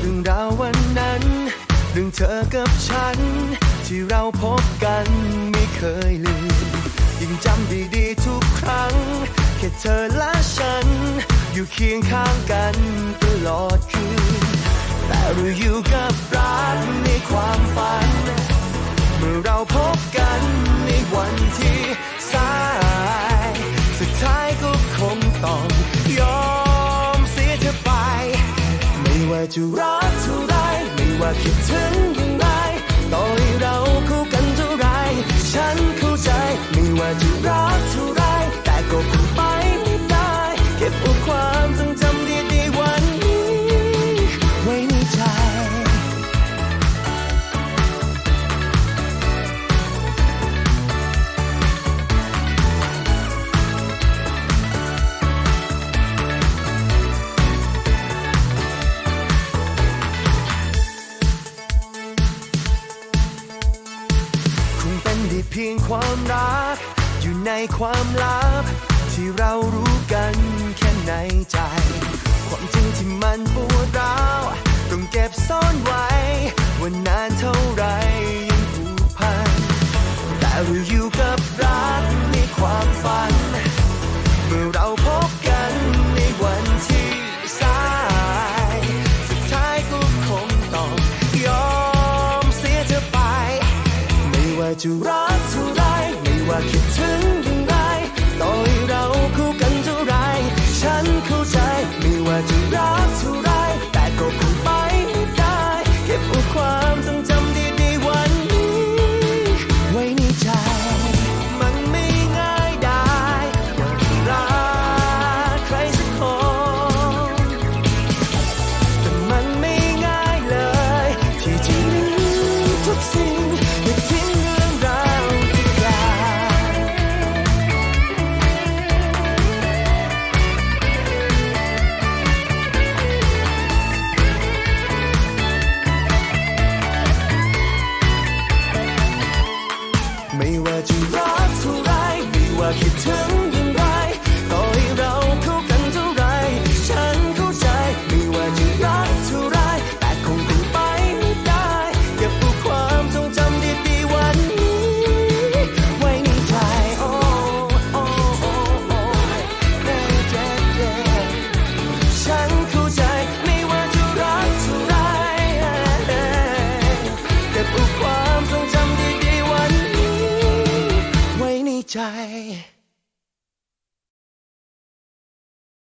เรื่องราววันนั้น เรื่องเธอกับฉัน ที่เราพบกันไม่เคยลืม ยิ่งจำดีดีทุกครั้ง แค่เธอและฉัน อยู่เคียงข้างกันตลอดคืน แต่เราอยู่กับรักในความฝัน เมื่อเราพบกันในวันที่ จะรักเท่าไรไม่ว่าคิดถึง เป็นได้เพียงความรัก อยู่ในความลับ ที่เรารู้กันแค่ในใจ ความจริงที่มันปวดร้าวต้องเก็บซ่อนไว้ว่านานเท่าไรยังผูกพัน แต่เราอยู่กับรักในความฝัน เมื่อเราพบกันในวันที่สายสุดท้ายก็คงต้องยอมเสียเธอไป ไม่ว่าจะรัก คิดถึงอย่างไรต่อให้เราคู่กันเท่าไร ฉันเข้าใจไม่ว่าจะรักเท่าไร แต่ก็คงไปไม่ได้ เก็บเอาความทรง ก็